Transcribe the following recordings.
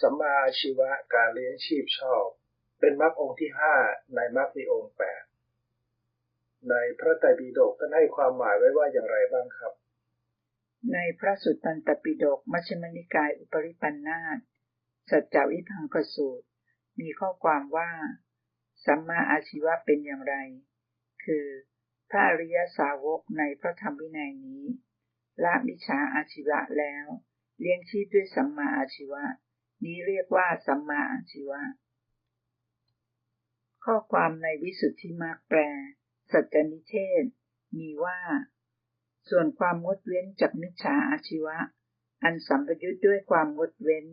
สัมมาอาชีวะการเลี้ยงชีพชอบ เป็นมรรคองค์ที่ห้าในมรรคมีองค์แปดในพระไตรปิฎกท่านให้ความหมายไว้ว่าอย่างไรบ้างครับ ในพระสุตตันตปิฎกมัชฌิมนิกายอุปริปันธาตสัจจวิพังคสูตร มีข้อความว่า สัมมาอาชีวะเป็นอย่างไร คือพระอริยสาวกในพระธรรมวินัยนี้ละวิชาอาชีวะแล้ว เลี้ยงชีพด้วยสัมมาอาชีวะ นี้เรียกว่าสัมมาอาชีวะ ข้อความในวิสุทธิมรรคแปล สัจนิเทศ มีว่า ส่วนความงดเว้นจากมิจฉาอาชีวะ อันสัมปยุทธ์ด้วยความงดเว้น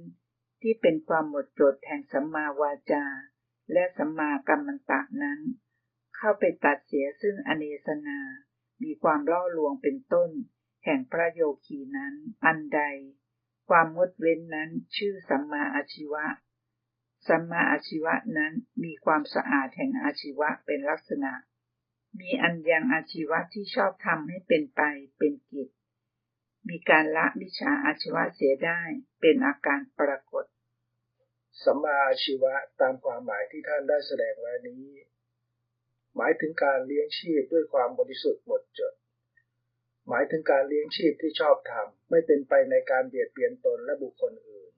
ที่เป็นความหมดจดแห่งสัมมาวาจา และสัมมากัมมันตะนั้น เข้าไปตัดเสียซึ่งอเนสนา มีความล่อลวงเป็นต้น แห่งพระโยคีนั้น อันใด ความงดเว้นนั้นชื่อสัมมาอาชีวะ สัมมาอาชีวะนั้นมีความสะอาดแห่งอาชีวะเป็นลักษณะ มีอันยังอาชีวะที่ชอบทำให้เป็นไปเป็นกิจ มีการละวิชาอาชีวะเสียได้เป็นอาการปรากฏ สัมมาอาชีวะตามความหมายที่ท่านได้แสดงไว้นี้ หมายถึงการเลี้ยงชีพด้วยความบริสุทธิ์หมดจด หมายถึงการเลี้ยงชีพที่ชอบธรรมไม่เป็นไปในการเบียดเบียนตนและบุคคลอื่น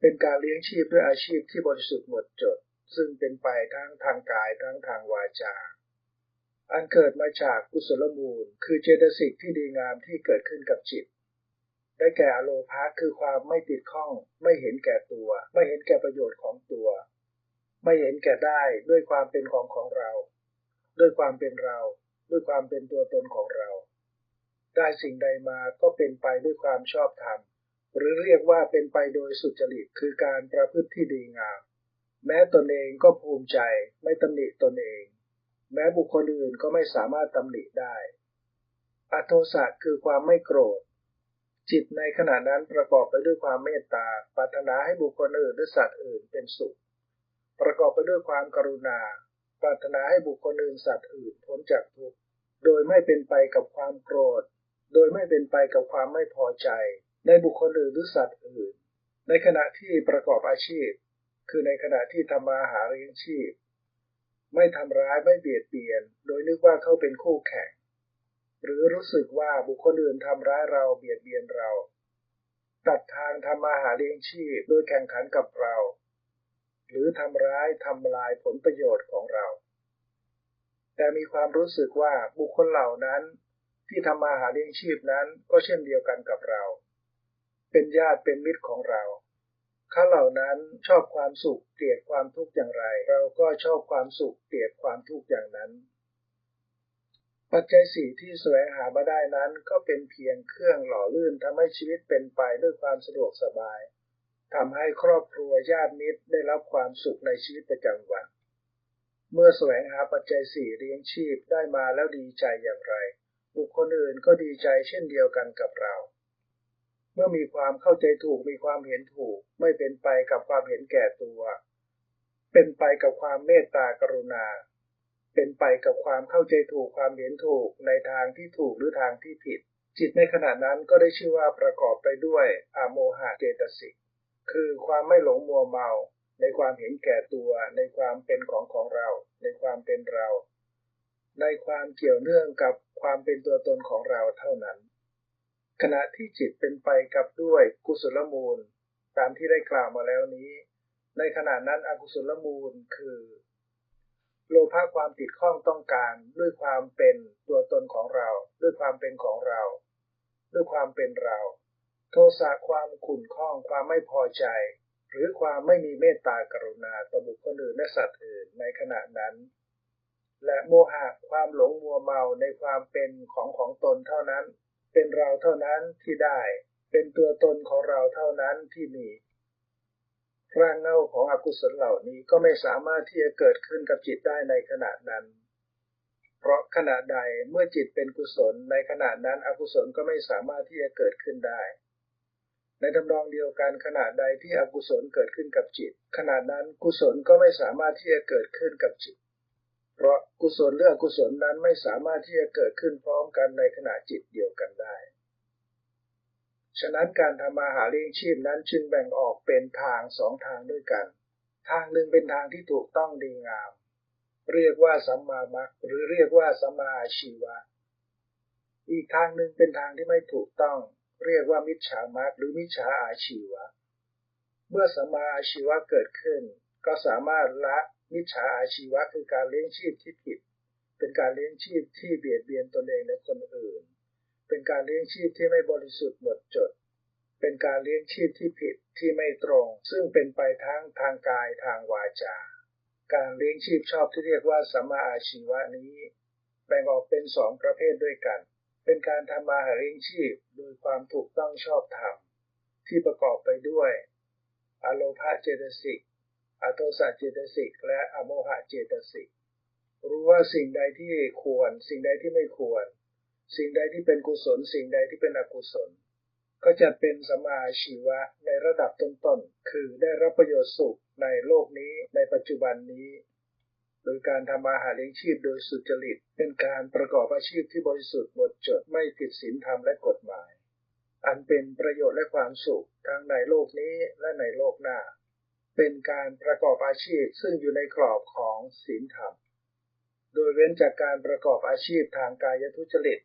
เป็นการเลี้ยงชีพด้วยอาชีพที่บริสุทธิ์หมดจด ซึ่งเป็นไปทั้งทางกายทั้งทางวาจา อันเกิดมาจากกุศลมูล คือเจตสิกที่ดีงามที่เกิดขึ้นกับจิต ได้แก่อโลภะคือความไม่ติดข้อง ไม่เห็นแก่ตัว ไม่เห็นแก่ประโยชน์ของตัว ไม่เห็นแก่ได้ด้วยความเป็นของของเรา ด้วยความเป็นเรา ด้วยความเป็นตัวตนของเรา ได้สิ่งใดมาก็เป็นไปด้วยความชอบธรรม หรือเรียกว่าเป็นไปโดยสุจริตคือการประพฤติที่ดีงาม แม้ตนเองก็ภูมิใจไม่ตำหนิตนเอง แม้บุคคลอื่นก็ไม่สามารถตำหนิได้ อโทสะคือความไม่โกรธ จิตในขณะนั้นประกอบไปด้วยความเมตตาปรารถนาให้บุคคลอื่นหรือสัตว์อื่นเป็นสุข ประกอบไปด้วยความกรุณา ปรารถนาให้บุคคลอื่นสัตว์อื่นพ้นจากทุกข์โดยไม่เป็นไปกับความโกรธ โดยไม่เป็นไปกับความไม่พอใจ ในบุคคลอื่นหรือสัตว์อื่น ในขณะที่ประกอบอาชีพ คือในขณะที่ทำมาหาเลี้ยงชีพ ไม่ทำร้ายไม่เบียดเบียน โดยนึกว่าเขาเป็นคู่แข่ง หรือรู้สึกว่าบุคคลอื่นทำร้ายเราเบียดเบียนเรา ตัดทางทำมาหาเลี้ยงชีพ โดยแข่งขันกับเรา หรือทำร้ายทำลายผลประโยชน์ของเราแต่มีความรู้สึกว่าบุคคลเหล่านั้น ที่ทำมาหาเลี้ยงชีพนั้นก็เช่นเดียวกันกับเรา เป็นญาติเป็นมิตรของเราเขาเหล่านั้นชอบความสุขเกลียดความทุกข์อย่างไร เราก็ชอบความสุขเกลียดความทุกข์อย่างนั้น ปัจจัยสี่ที่แสวงหามาได้นั้นก็เป็นเพียงเครื่องหล่อลื่นทำให้ชีวิตเป็นไปด้วยความสะดวกสบายทำให้ครอบครัวญาติมิตรได้รับความสุขในชีวิตประจำวัน เมื่อแสวงหาปัจจัยสี่เลี้ยงชีพได้มาแล้วดีใจอย่างไร บุคคลอื่นก็ดีใจเช่นเดียวกันกับเรา เมื่อมีความเข้าใจถูกมีความเห็นถูก ไม่เป็นไปกับความเห็นแก่ตัว เป็นไปกับความเมตตากรุณา เป็นไปกับความเข้าใจถูกความเห็นถูกในทางที่ถูกหรือทางที่ผิด จิตในขณะนั้นก็ได้ชื่อว่าประกอบไปด้วยอโมหะเจตสิกคือความไม่หลงมัวเมา ในความเห็นแก่ตัว ในความเป็นของของเรา ในความเป็นเรา ในความเกี่ยวเนื่องกับความเป็นตัวตนของเราเท่านั้น ขณะที่จิตเป็นไปกับด้วยกุศลมูล ตามที่ได้กล่าวมาแล้วนี้ ในขณะนั้นอกุศลมูลคือ โลภะความติดข้องต้องการด้วยความเป็นตัวตนของเรา ด้วยความเป็นของเรา ด้วยความเป็นเรา โทสะความขุ่นข้องความไม่พอใจ หรือความไม่มีเมตตากรุณาต่อบุคคลอื่นและสัตว์อื่นในขณะนั้น และโมหะความหลงมัวเมาในความเป็นของของตนเท่านั้น เป็นเราเท่านั้นที่ได้ เป็นตัวตนของเราเท่านั้นที่มีรางเงาของอกุศลเหล่านี้ก็ไม่สามารถที่จะเกิดขึ้นกับจิตได้ในขณะนั้น เพราะขณะใดเมื่อจิตเป็นกุศลในขณะนั้นอกุศลก็ไม่สามารถที่จะเกิดขึ้นได้ ในทำนองเดียวกันขณะใดที่อกุศลเกิดขึ้นกับจิต ขณะนั้นกุศลก็ไม่สามารถที่จะเกิดขึ้นกับจิต เพราะกุศลหรืออกุศลนั้นไม่สามารถที่จะเกิดขึ้นพร้อมกันในขณะจิตเดียวกันได้ ฉะนั้นการทำมาหาเลี้ยงชีพนั้นจึงแบ่งออกเป็นทางสองทางด้วยกัน ทางหนึ่งเป็นทางที่ถูกต้องดีงาม เรียกว่าสัมมามัคหรือเรียกว่าสัมมาอาชีวะ อีกทางหนึ่งเป็นทางที่ไม่ถูกต้อง เรียกว่ามิจฉามัคหรือมิจฉาอาชีวะ เมื่อสัมมาอาชีวะเกิดขึ้น ก็สามารถละ มิจฉาอาชีวะคือการเลี้ยงชีพที่ผิด เป็นการเลี้ยงชีพที่เบียดเบียนตนเองและคนอื่น เป็นการเลี้ยงชีพที่ไม่บริสุทธิ์หมดจด เป็นการเลี้ยงชีพที่ผิดที่ไม่ตรง ซึ่งเป็นไปทั้งทางกายทางวาจา การเลี้ยงชีพชอบที่เรียกว่าสัมมาอาชีวะนี้ แบ่งออกเป็นสองประเภทด้วยกัน เป็นการทำมาหาเลี้ยงชีพโดยความถูกต้องชอบธรรมที่ประกอบไปด้วย อโลภะเจตสิก อโทสะเจตสิกและอโมหะเจตสิกรู้ว่าสิ่งใดที่ควร สิ่งใดที่ไม่ควร สิ่งใดที่เป็นกุศล สิ่งใดที่เป็นอกุศล ก็จะเป็นสมาชีวะในระดับต้นๆ คือได้รับประโยชน์สุขในโลกนี้ในปัจจุบันนี้ โดยการทำมาหาเลี้ยงชีพโดยสุจริต เป็นการประกอบอาชีพที่บริสุทธิ์หมดจดไม่ผิดศีลธรรมและกฎหมาย อันเป็นประโยชน์และความสุขทั้งในโลกนี้และในโลกหน้า เป็นการประกอบอาชีพซึ่งอยู่ในกรอบของศีลธรรม โดยเว้นจากการประกอบอาชีพทางกายทุจริต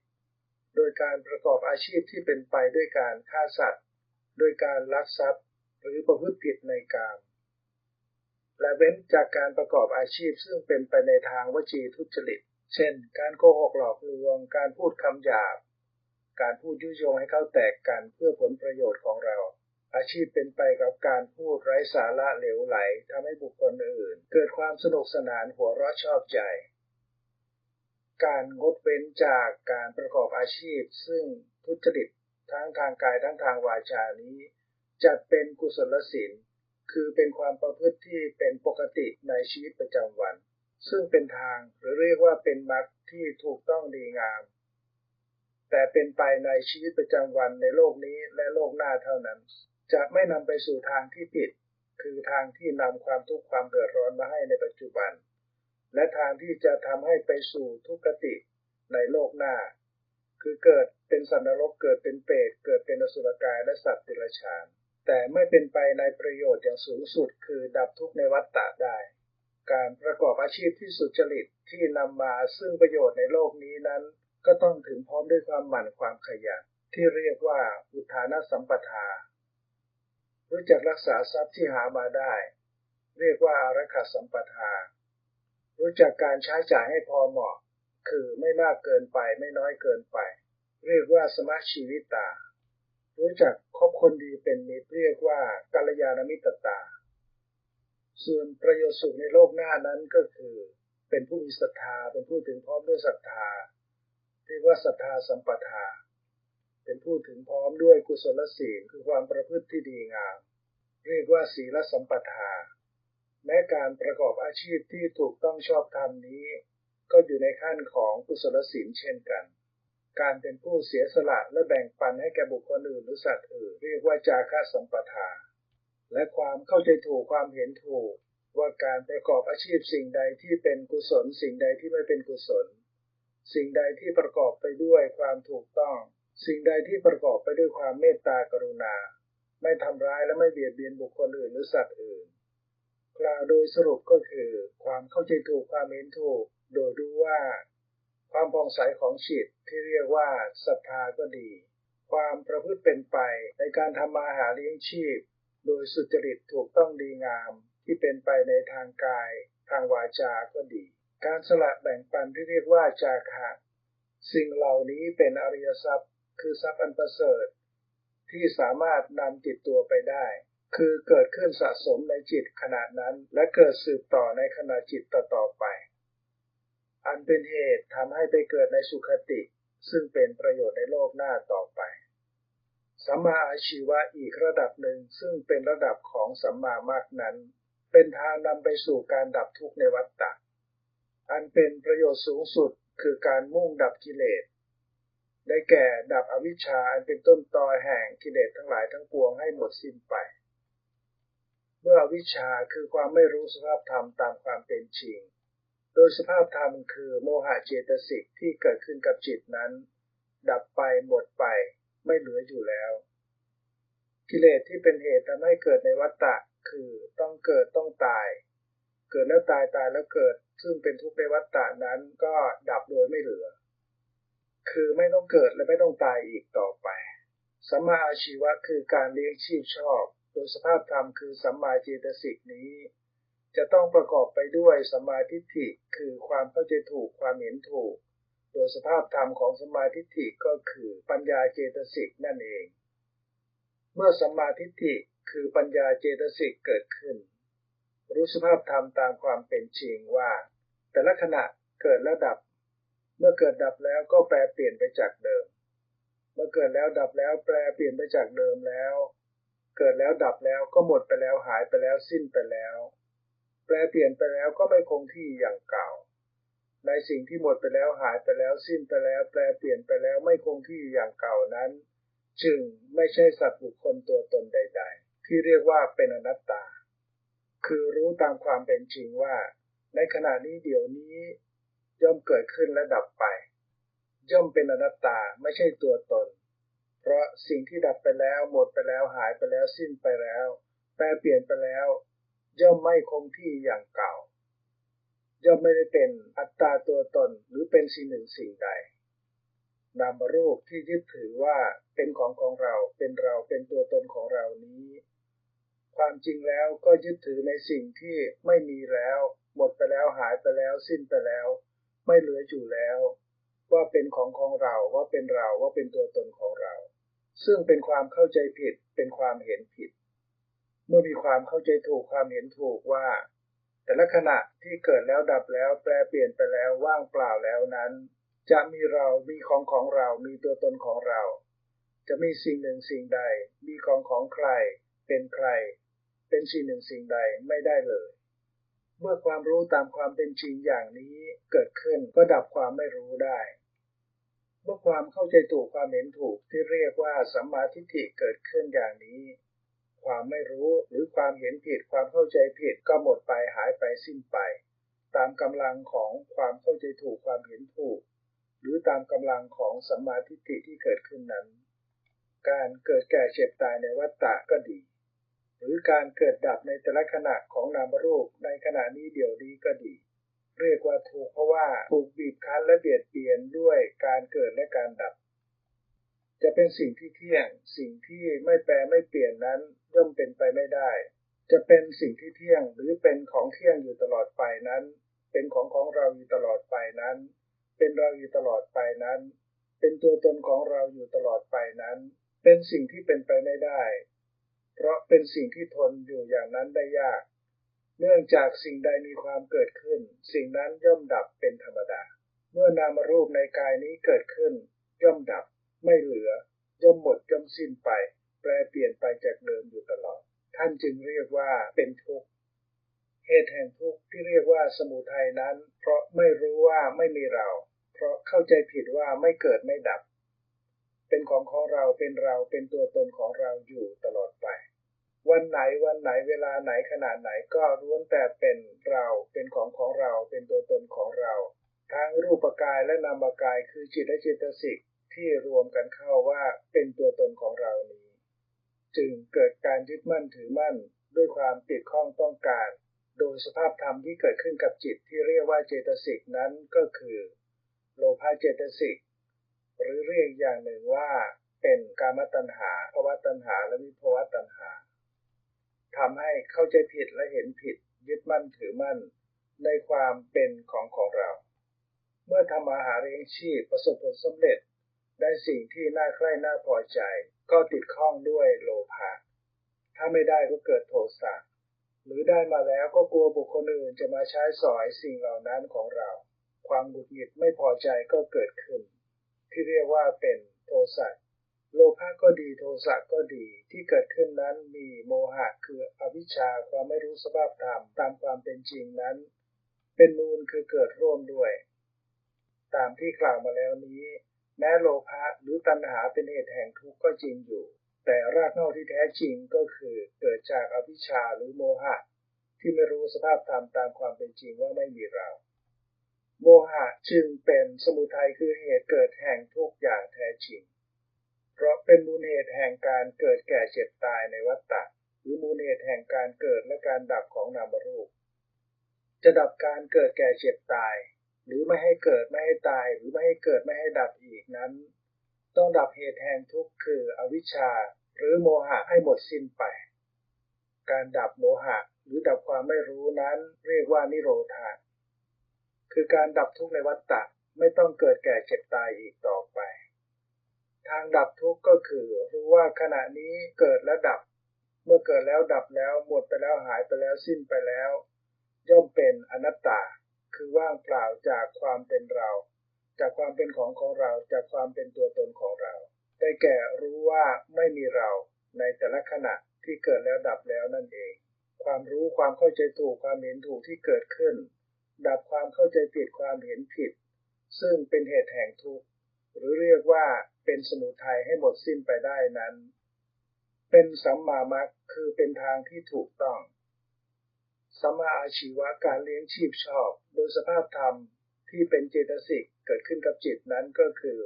โดยการประกอบอาชีพที่เป็นไปด้วยการฆ่าสัตว์ โดยการลักทรัพย์ หรือประพฤติผิดในกาม และเว้นจากการประกอบอาชีพซึ่งเป็นไปในทางวจีทุจริต เช่น การโกหกหลอกลวง การพูดคำหยาบ การพูดยุยงให้เขาแตกกันเพื่อผลประโยชน์ของเรา อาชีพเป็นไปกับการพูดไร้สาระเหลวไหลทำให้บุคคลอื่น เกิดความสนุกสนานหัวเราะชอบใจ การงดเว้นจากการประกอบอาชีพ ซึ่งทุจริตทั้งทางกายทั้งทางวาจานี้ จัดเป็นกุศลศีลคือเป็นความประพฤติที่เป็นปกติในชีวิตประจำวัน ซึ่งเป็นทางหรือเรียกว่าเป็นมรรคที่ถูกต้องดีงาม แต่เป็นไปในชีวิตประจำวันในโลกนี้และโลกหน้าเท่านั้น จะไม่นำไปสู่ทางที่ผิด คือทางที่นำความทุกข์ความเดือดร้อนมาให้ในปัจจุบัน และทางที่จะทำให้ไปสู่ทุกขติในโลกหน้า คือเกิดเป็นสัตว์นรกเกิดเป็นเปรตเกิดเป็นอสุรกายและสัตว์ติรชาน แต่ไม่เป็นไปในประโยชน์อย่างสูงสุด คือดับทุกข์ในวัฏฏะได้ การประกอบอาชีพที่สุจริตที่นำมาซึ่งประโยชน์ในโลกนี้นั้น ก็ต้องถึงพร้อมด้วยความหมั่นความขยันที่เรียกว่าอุทานสัมปทา รู้จักรักษาทรัพย์ที่หามาได้ เรียกว่าอารักขาสัมปทา รู้จักการใช้จ่ายให้พอเหมาะ คือไม่มากเกินไปไม่น้อยเกินไป เรียกว่าสมาชีวิตา รู้จักคบคนดีเป็นมิตรเรียกว่ากัลยาณมิตรตา ส่วนประโยชน์สุขในโลกหน้านั้นก็คือ เป็นผู้มีศรัทธาเป็นผู้ถึงพร้อมด้วยศรัทธา เรียกว่าศรัทธาสัมปทา เป็นผู้ถึงพร้อมด้วยกุศลศีลคือความประพฤติที่ดีงาม เรียกว่าศีลสัมปทา แม้การประกอบอาชีพที่ถูกต้องชอบธรรมนี้ ก็อยู่ในขั้นของกุศลศีลเช่นกัน การเป็นผู้เสียสละและแบ่งปันให้แก่บุคคลอื่นหรือสัตว์อื่นเรียกว่าจาคะสัมปทา และความเข้าใจถูกความเห็นถูกว่าการประกอบอาชีพสิ่งใดที่เป็นกุศล สิ่งใดที่ไม่เป็นกุศล สิ่งใดที่ประกอบไปด้วยความถูกต้อง สิ่งใดที่ประกอบไปด้วยความเมตตากรุณา ไม่ทำร้ายและไม่เบียดเบียนบุคคลอื่นหรือสัตว์อื่น กล่าวโดยสรุปก็คือ ความเข้าใจถูกความเห็นถูก โดยรู้ว่า ความผ่องใสของจิตที่เรียกว่าศรัทธาก็ดี ความประพฤติเป็นไปในการทำมาหาเลี้ยงชีพ โดยสุจริตถูกต้องดีงามที่เป็นไปในทางกาย ทางวาจาก็ดี การสละแบ่งปันที่เรียกว่าจาคะสิ่งเหล่านี้เป็นอริยทรัพย์ คือทรัพย์อันประเสริฐ ที่สามารถนำจิตตัวไปได้ คือเกิดขึ้นสะสมในจิตขณะนั้น และเกิดสืบต่อในขณะจิตต่อๆไป อันเป็นเหตุทำให้ไปเกิดในสุขติ ซึ่งเป็นประโยชน์ในโลกหน้าต่อไปสัมมาอาชีวะอีกระดับหนึ่งซึ่งเป็นระดับของสัมมามากนั้น เป็นทางนำไปสู่การดับทุกข์ในวัฏฏะอันเป็นประโยชน์สูงสุดคือการมุ่งดับกิเลส ได้แก่ดับอวิชชาอันเป็นต้นตอแห่งกิเลสทั้งหลายทั้งปวงให้หมดสิ้นไป เมื่ออวิชชาคือความไม่รู้สภาพธรรมตามความเป็นจริง โดยสภาพธรรมคือโมหะเจตสิกที่เกิดขึ้นกับจิตนั้น ดับไปหมดไปไม่เหลืออยู่แล้ว กิเลสที่เป็นเหตุทำให้เกิดในวัฏฏะคือต้องเกิดต้องตาย เกิดแล้วตายตายแล้วเกิด ซึ่งเป็นทุกข์ในวัฏฏะนั้นก็ดับโดยไม่เหลือ คือไม่ต้องเกิดและไม่ต้องตายอีกต่อไป สัมมาอาชีวะคือการเลี้ยงชีพชอบ โดยสภาพธรรมคือสัมมาเจตสิกนี้ จะต้องประกอบไปด้วยสัมมาทิฏฐิคือความเข้าใจถูกความเห็นถูก โดยสภาพธรรมของสัมมาทิฏฐิก็คือปัญญาเจตสิกนั่นเอง เมื่อสัมมาทิฏฐิคือปัญญาเจตสิกเกิดขึ้น รู้สภาพธรรมตามความเป็นจริงว่า แต่ละขณะเกิดแล้วดับ เมื่อเกิดดับแล้วก็แปลเปลี่ยนไปจากเดิม เมื่อเกิดแล้วดับแล้วแปลเปลี่ยนไปจากเดิมแล้ว เกิดแล้วดับแล้วก็หมดไปแล้วหายไปแล้วสิ้นไปแล้ว แปลเปลี่ยนไปแล้วก็ไม่คงที่อย่างเก่า ในสิ่งที่หมดไปแล้วหายไปแล้วสิ้นไปแล้ว แปลเปลี่ยนไปแล้วไม่คงที่อย่างเก่านั้น จึงไม่ใช่สัตว์บุคคลตัวตนใด ๆ ที่เรียกว่าเป็นอนัตตา คือรู้ตามความเป็นจริงว่า ในขณะนี้เดี๋ยวนี้ ย่อมเกิดขึ้นและดับไป ย่อมเป็นอนัตตาไม่ใช่ตัวตน เพราะสิ่งที่ดับไปแล้วหมดไปแล้วหายไปแล้วสิ้นไปแล้ว แปลเปลี่ยนไปแล้ว ย่อมไม่คงที่อย่างเก่า ย่อมไม่ได้เป็นอัตตาตัวตนหรือเป็นสิ่งหนึ่งสิ่งใดนามรูปที่ยึดถือว่าเป็นของของเราเป็นเราเป็นตัวตนของเรานี้ ความจริงแล้วก็ยึดถือในสิ่งที่ไม่มีแล้ว หมดไปแล้วหายไปแล้วสิ้นไปแล้ว ไม่เหลืออยู่แล้ว ว่าเป็นของของเราว่าเป็นเราว่าเป็นตัวตนของเรา ซึ่งเป็นความเข้าใจผิดเป็นความเห็นผิด เมื่อมีความเข้าใจถูกความเห็นถูกว่า แต่ละขณะที่เกิดแล้วดับแล้วแปลเปลี่ยนไปแล้วว่างเปล่าแล้วนั้น จะมีเรา มีของของเรา มีตัวตนของเรา จะมีสิ่งหนึ่งสิ่งใด มีของของใคร เป็นใคร เป็นสิ่งหนึ่งสิ่งใดไม่ได้เลย เมื่อความรู้ตามความเป็นจริงอย่างนี้เกิดขึ้นก็ดับความไม่รู้ได้ เมื่อความเข้าใจถูกความเห็นถูกที่เรียกว่าสัมมาทิฏฐิเกิดขึ้นอย่างนี้ ความไม่รู้หรือความเห็นผิดความเข้าใจผิดก็หมดไปหายไปสิ้นไป ตามกำลังของความเข้าใจถูกความเห็นถูก หรือตามกำลังของสัมมาทิฏฐิที่เกิดขึ้นนั้น การเกิดแก่เจ็บตายในวัฏฏะก็ดี หรือการเกิดดับในแต่ละขณะของนามรูปในขณะนี้เดี๋ยวนี้ก็ดี เรียกว่าทุกเพราะว่าถูกบีบคั้นและเบียดเบียนด้วยการเกิดและการดับ จะเป็นสิ่งที่เที่ยง สิ่งที่ไม่แปรไม่เปลี่ยนนั้นย่อมเป็นไปไม่ได้ จะเป็นสิ่งที่เที่ยงหรือเป็นของเที่ยงอยู่ตลอดไปนั้น เป็นของของเราอยู่ตลอดไปนั้น เป็นเราอยู่ตลอดไปนั้น เป็นตัวตนของเราอยู่ตลอดไปนั้น เป็นสิ่งที่เป็นไปไม่ได้ เพราะเป็นสิ่งที่ทนอยู่อย่างนั้นได้ยาก เนื่องจากสิ่งใดมีความเกิดขึ้น สิ่งนั้นย่อมดับเป็นธรรมดา เมื่อนามรูปในกายนี้เกิดขึ้น ย่อมดับ ไม่เหลือย่อมหมดย่อมสิ้นไป แปลเปลี่ยนไปจากเดิมอยู่ตลอด ท่านจึงเรียกว่าเป็นทุกข์เหตุแห่งทุกข์ที่เรียกว่าสมุทัยนั้น เพราะไม่รู้ว่าไม่มีเรา เพราะเข้าใจผิดว่าไม่เกิดไม่ดับ เป็นของของเราเป็นเราเป็นตัวตนของเราอยู่ตลอดไป วันไหนวันไหนเวลาไหนขนาดไหนก็ล้วนแต่เป็นเราเป็นของของเราเป็นตัวตนของเราทั้งรูปกายและนามกายคือจิตและจิตสิกที่รวมกันเข้าว่าเป็นตัวตนของเรานี้ จึงเกิดการยึดมั่นถือมั่น ด้วยความติดข้องต้องการ โดยสภาพธรรมที่เกิดขึ้นกับจิตที่เรียกว่าเจตสิกนั้นก็คือ โลภะเจตสิกหรือเรียกอย่างหนึ่งว่า เป็นกามตัณหาภวตัณหาและวิภวตัณหา ทำให้เข้าใจผิดและเห็นผิด ยึดมั่นถือมั่น ในความเป็นของของเรา เมื่อทำอาหารเลี้ยงชีพประสบผลสำเร็จ ได้สิ่งที่น่าใคร่น่าพอใจ ก็ติดข้องด้วยโลภะถ้าไม่ได้ก็เกิดโทสะหรือได้มาแล้วก็กลัวบุคคลอื่นจะมาใช้สอยสิ่งเหล่านั้นของเรา ความหงุดหงิดไม่พอใจก็เกิดขึ้น ที่เรียกว่าเป็นโทสะ โลภะก็ดีโทสะก็ดีที่เกิดขึ้นนั้นมีโมหะคืออวิชชาความไม่รู้สภาพธรรมตามความเป็นจริงนั้น เป็นมูลคือเกิดร่วมด้วย ตามที่กล่าวมาแล้วนี้ แม้โลภะหรือตัณหาเป็นเหตุแห่งทุกข์ก็จริงอยู่ แต่รากเหง้าที่แท้จริงก็คือเกิดจากอวิชชาหรือโมหะ ที่ไม่รู้สภาพธรรมตามความเป็นจริงว่าไม่มีเราโมหะจึงเป็นสมุทัยคือเหตุเกิดแห่งทุกข์อย่างแท้จริง เพราะเป็นมูลเหตุแห่งการเกิดแก่เจ็บตายในวัฏฏะหรือมูลเหตุแห่งการเกิดและการดับของนามรูป จะดับการเกิดแก่เจ็บตาย หรือไม่ให้เกิดไม่ให้ตายหรือไม่ให้เกิดไม่ให้ดับอีกนั้น ต้องดับเหตุแห่งทุกข์คืออวิชชา หรือโมหะให้หมดสิ้นไป การดับโมหะหรือดับความไม่รู้นั้นเรียกว่านิโรธาคือการดับทุกข์ในวัฏฏะไม่ต้องเกิดแก่เจ็บตายอีกต่อไป ทางดับทุกข์ก็คือรู้ว่าขณะนี้เกิดและดับ เมื่อเกิดแล้วดับแล้วหมดไปแล้วหายไปแล้วสิ้นไปแล้ว ย่อมเป็นอนัตตา คือว่างเปล่าจากความเป็นเรา จากความเป็นของของเราจากความเป็นตัวตนของเรา ได้แก่รู้ว่าไม่มีเราในแต่ละขณะที่เกิดแล้วดับแล้วนั่นเอง ความรู้ความเข้าใจถูกความเห็นถูกที่เกิดขึ้น ดับความเข้าใจผิดความเห็นผิด ซึ่งเป็นเหตุแห่งทุกข์ หรือเรียกว่าเป็นสมุทัยให้หมดสิ้นไปได้นั้น เป็นสัมมามัคคือเป็นทางที่ถูกต้อง สัมมาอาชีวะการเลี้ยงชีพชอบ โดยสภาพธรรมที่เป็นเจตสิกเกิดขึ้นกับจิตนั้นก็คือ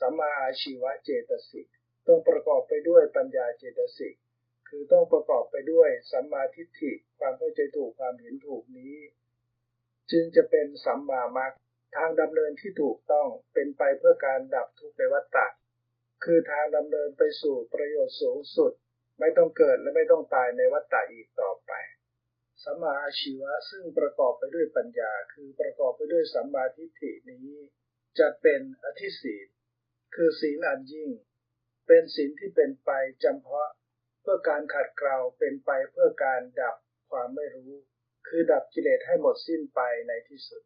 สัมมาอาชีวะเจตสิกต้องประกอบไปด้วยปัญญาเจตสิกคือต้องประกอบไปด้วยสัมมาทิฏฐิความเข้าใจถูกความเห็นถูกนี้ จึงจะเป็นสัมมามัค ทางดำเนินที่ถูกต้องเป็นไปเพื่อการดับทุกข์ในวัฏฏะคือทางดำเนินไปสู่ประโยชน์สูงสุด ไม่ต้องเกิดและไม่ต้องตายในวัฏฏะอีกต่อไปสัมมาอาชีวะซึ่งประกอบไปด้วยปัญญา คือประกอบไปด้วยสัมมาทิฏฐินี้จะเป็นอธิศีลคือศีลอันยิ่ง เป็นศีลที่เป็นไปจำเพาะ เพื่อการขัดเกลาเป็นไปเพื่อการดับความไม่รู้ คือดับกิเลสให้หมดสิ้นไปในที่สุด